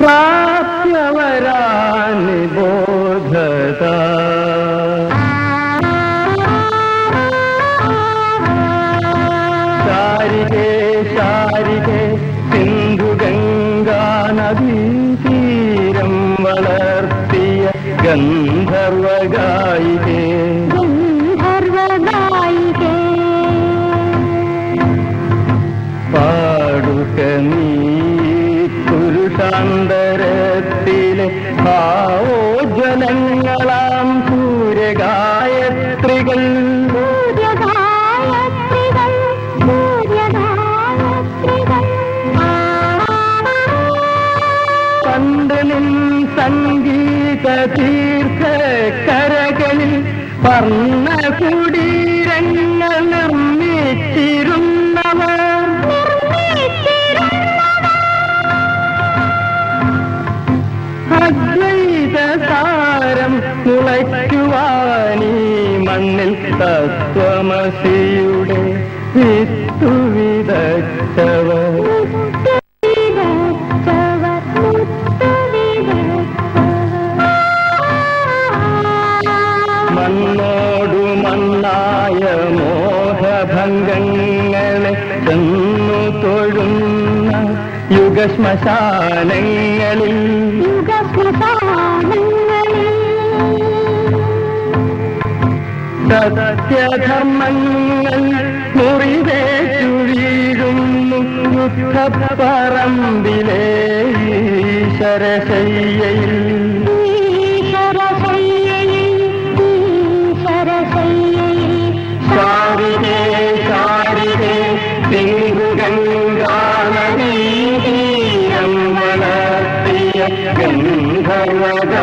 പ്രാപ്യവരാനി ബോധത. ശാരികേ ശാരികേ സിന്ധു ഗംഗാ നദീ തീരം വളർത്തിയ ഗന്ധർവഗായികേ. പാടുക നീ പുരുഷാന്തരത്തിലെ ഭാവോജ്വലങ്ങളാം സൂര്യഗായത്രികൾ. സംഗീത തീർത്ഥ കരകളിൽ പറഞ്ഞ കുടീരങ്ങൾ മുളയ്ക്കുവാനീ മണ്ണിൽ തത്വമസിയുടെ വിത്തു വിതച്ചവർ. മണ്ണോടു മണ്ണായ മോഹഭംഗങ്ങളെ ചെന്നു തൊഴുന്ന യുഗശ്മശാനങ്ങളിൽ സത്യധർമ്മങ്ങൾ മുറിവേറ്റു വീഴുന്നു യുദ്ധപ്പറമ്പിലെ ഈശ്വരശയ്യയിൽ. ശാരികേ ശാരികേ സിംഹുഗംഗാനദീതീരം വളർത്തിയ ഗന്ധർവഗായികേ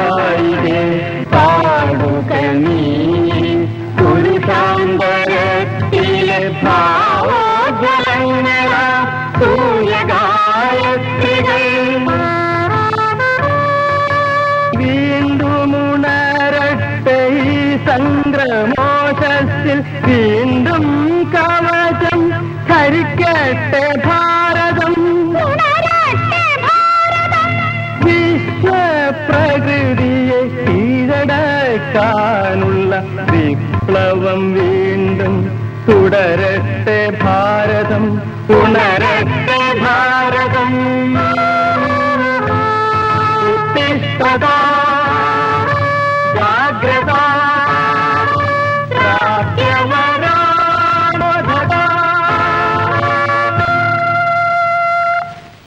ഉണരട്ടെ ഈ സംഗ്രമോഷത്തിൽ വീണ്ടും കവചം ധരിക്കട്ടെ ഭാരതം. വിശ്വപ്രകൃതിയെ കീഴടക്കാനുള്ള വിപ്ലവം വീണ്ടും തുടരട്ടെ ഭാരതം. ഉണരട്ടെ